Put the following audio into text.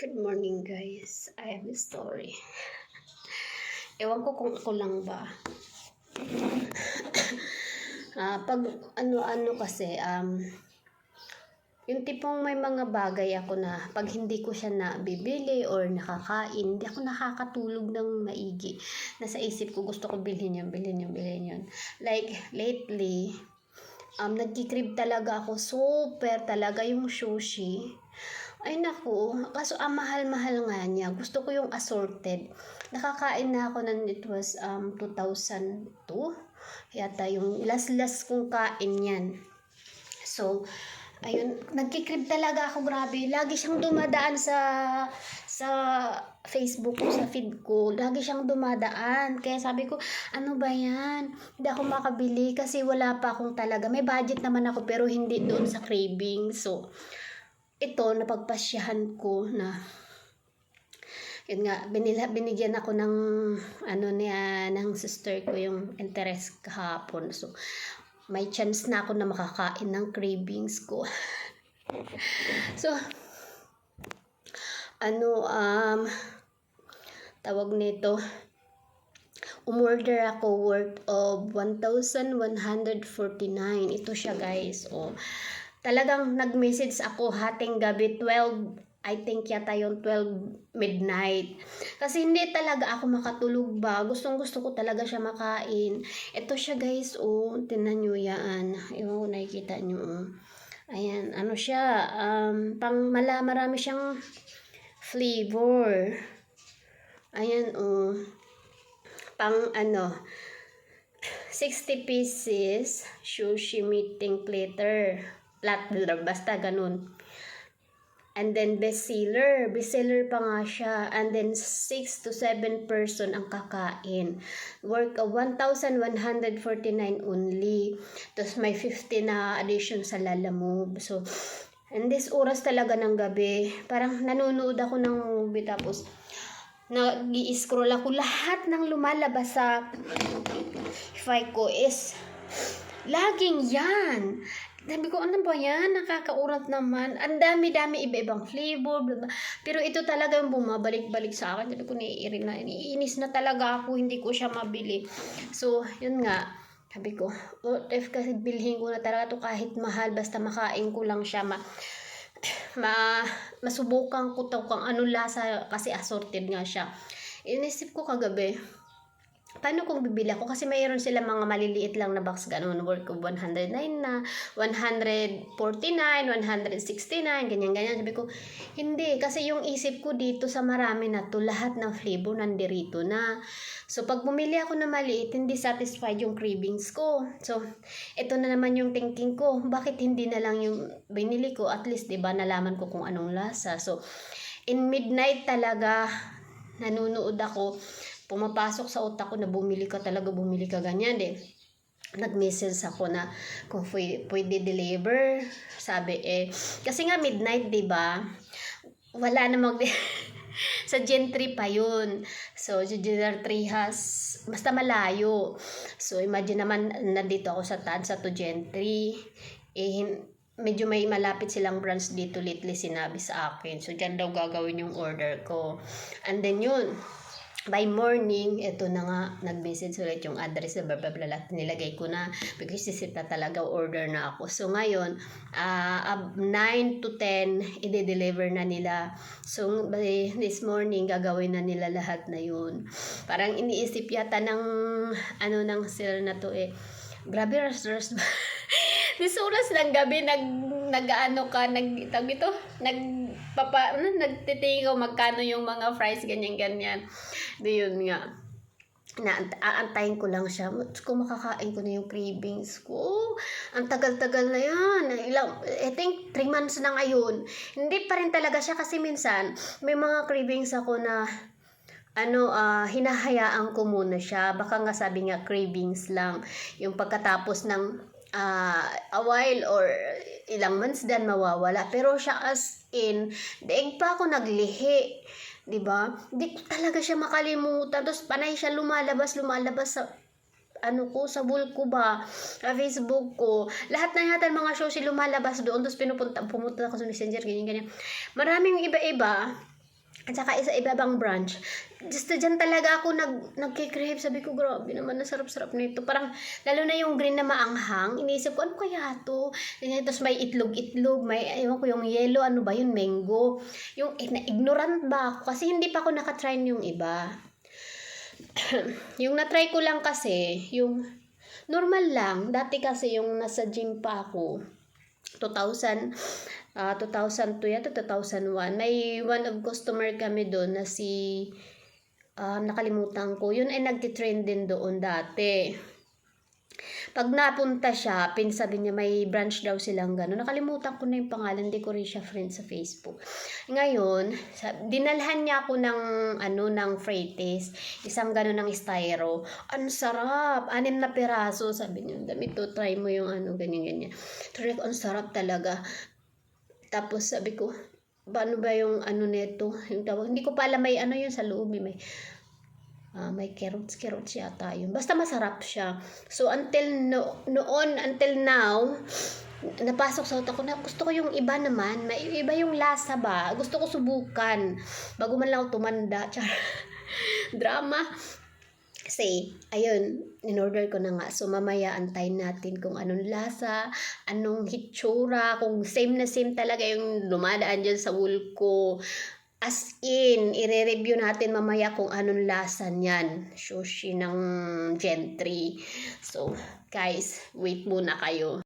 Good morning guys. I have a story. Ewan ko kung ako lang ba. Ah, pag ano-ano kasi, um, yung tipong may mga bagay ako na pag hindi ko siya nabibili or nakakain, hindi ako nakakatulog ng maigi. Nasa isip ko gusto ko bilhin yun, bilhin yun, bilhin yun. Like lately, um, nagkikrib talaga ako super talaga yung sushi. Ay naku, kaso ang mahal-mahal nga niya. Gusto ko yung assorted. Nakakain na ako ng it was um, 2002. Yata yung last-last kong kain yan. So, ayun, nagkikrib talaga ako, grabe. Lagi siyang dumadaan sa sa Facebook ko, sa feed ko. Lagi siyang dumadaan. Kaya sabi ko, ano ba yan? Hindi ako makabili kasi wala pa akong talaga. May budget naman ako pero hindi doon sa craving. So, ito, napagpasyahan ko na yun nga, binila, binigyan ako ng ano niya, ng sister ko yung interest kahapon. So, may chance na ako na makakain ng cravings ko. so, ano, um, tawag nito, umorder ako worth of 1,149. Ito siya guys. O, talagang nag-message ako hating gabi 12 I think yata yung 12 midnight. Kasi hindi talaga ako makatulog ba. Gustong gusto ko talaga siya makain. Ito siya guys, oh. Tinan nyo yan. Yung nakikita nyo. oh. Ayan, ano siya. Um, pang mala, marami siyang flavor. Ayan, oh. Pang ano, 60 pieces sushi meeting platter. Plat, basta ganun. And then bestseller, bestseller pa nga siya. And then 6 to 7 person ang kakain. Work of 1,149 only. Tapos may 50 na addition sa Lalamove. So, and this oras talaga ng gabi, parang nanonood ako ng movie tapos nag-i-scroll ako lahat ng lumalabas sa Fi ko is laging yan. Sabi ko, ano ba yan? Nakakaurat naman. Ang dami-dami iba-ibang flavor. Blah, blah. Pero ito talaga yung bumabalik-balik sa akin. Sabi ko, naiirin na. Iniinis na talaga ako. Hindi ko siya mabili. So, yun nga. Sabi ko, what if kasi bilhin ko na talaga to kahit mahal. Basta makain ko lang siya. Ma, ma, masubukan ko to kung ano lasa. Kasi assorted nga siya. Inisip ko kagabi, paano kung bibili ako? Kasi mayroon sila mga maliliit lang na box ganun, work of 109 na, 149, 169, ganyan-ganyan. Sabi ko, hindi. Kasi yung isip ko dito sa marami na to, lahat ng flavor nandirito na. So, pag bumili ako na maliit, hindi satisfied yung cravings ko. So, ito na naman yung thinking ko. Bakit hindi na lang yung binili ko? At least, di ba, nalaman ko kung anong lasa. So, in midnight talaga, nanonood ako, pumapasok sa utak ko na bumili ka talaga, bumili ka ganyan eh. Nag-message ako na kung pwede, deliver. Sabi eh, kasi nga midnight, di ba? Wala na mag sa gentry pa yun. So, General Trihas, basta malayo. So, imagine naman, nandito ako sa Tan, sa to gentry. Eh, hin- medyo may malapit silang branch dito lately sinabi sa akin. So, dyan daw gagawin yung order ko. And then yun, by morning, ito na nga, nag-message ulit yung address na blah, blah, blah, nilagay ko na because sisita talaga order na ako. So ngayon, uh, 9 to 10, i-deliver na nila. So by this morning, gagawin na nila lahat na yun. Parang iniisip yata ng, ano nang sila na to eh, grabe rush This oras ng gabi, nag, nag-ano ka, nag, ito, nag, papa, ano, nagtitingin ko magkano yung mga fries, ganyan-ganyan. Di yun nga. Na, aantayin ko lang siya. Kung makakain ko na yung cravings ko. Ang tagal-tagal na yan. Ilang, I think 3 months na ngayon. Hindi pa rin talaga siya kasi minsan, may mga cravings ako na ano, ah hinahayaan ko muna siya. Baka nga sabi nga cravings lang. Yung pagkatapos ng ah a while or ilang months dan mawawala. Pero siya as in, daig pa ako naglihi. 'Di ba? Di ko talaga siya makalimutan. Tapos panay siya lumalabas, lumalabas sa ano ko, sa bull ko ba, sa Facebook ko. Lahat na yata mga shows lumalabas doon. Tapos pinupunta, pumunta ako sa messenger, ganyan, ganyan. Maraming iba-iba. At saka isa iba bang branch. Just dyan talaga ako nag, nagkikrave. Sabi ko, grabe naman, nasarap-sarap nito. Parang, lalo na yung green na maanghang. Iniisip ko, ano kaya to? Tapos may itlog-itlog, may, ewan ko, yung yellow, ano ba yun, mango. Yung, eh, na, ignorant ba ako? Kasi hindi pa ako nakatry yung iba. yung natry ko lang kasi, yung normal lang. Dati kasi yung nasa gym pa ako, 2000 ah 2002 yata 2001 may one of customer kami doon na si ah, nakalimutan ko. Yun ay nagtitrend din doon dati pag napunta siya, pinsabi niya may branch daw silang gano'n. Nakalimutan ko na yung pangalan, hindi ko rin siya friend sa Facebook. Ngayon, dinalhan niya ako ng, ano, ng Freightes. Isang gano'n ng styro. Ang sarap! Anim na piraso. Sabi niya, dami to, try mo yung ano, ganyan, ganyan. Try ko, ang sarap talaga. Tapos sabi ko, paano ba yung ano neto? Yung tawag, hindi ko pa alam may ano yun sa loob. May, Ah, may carrots, carrots yata yun. Basta masarap siya. So, until no, noon, until now, napasok sa utak ko na gusto ko yung iba naman. May iba yung lasa ba? Gusto ko subukan. Bago man lang ako tumanda. Char. Drama. Kasi, ayun, in-order ko na nga. So, mamaya antayin natin kung anong lasa, anong hitsura, kung same na same talaga yung dumadaan dyan sa wool ko. As in, ire-review natin mamaya kung anong lasa niyan. Sushi ng Gentry. So, guys, wait muna kayo.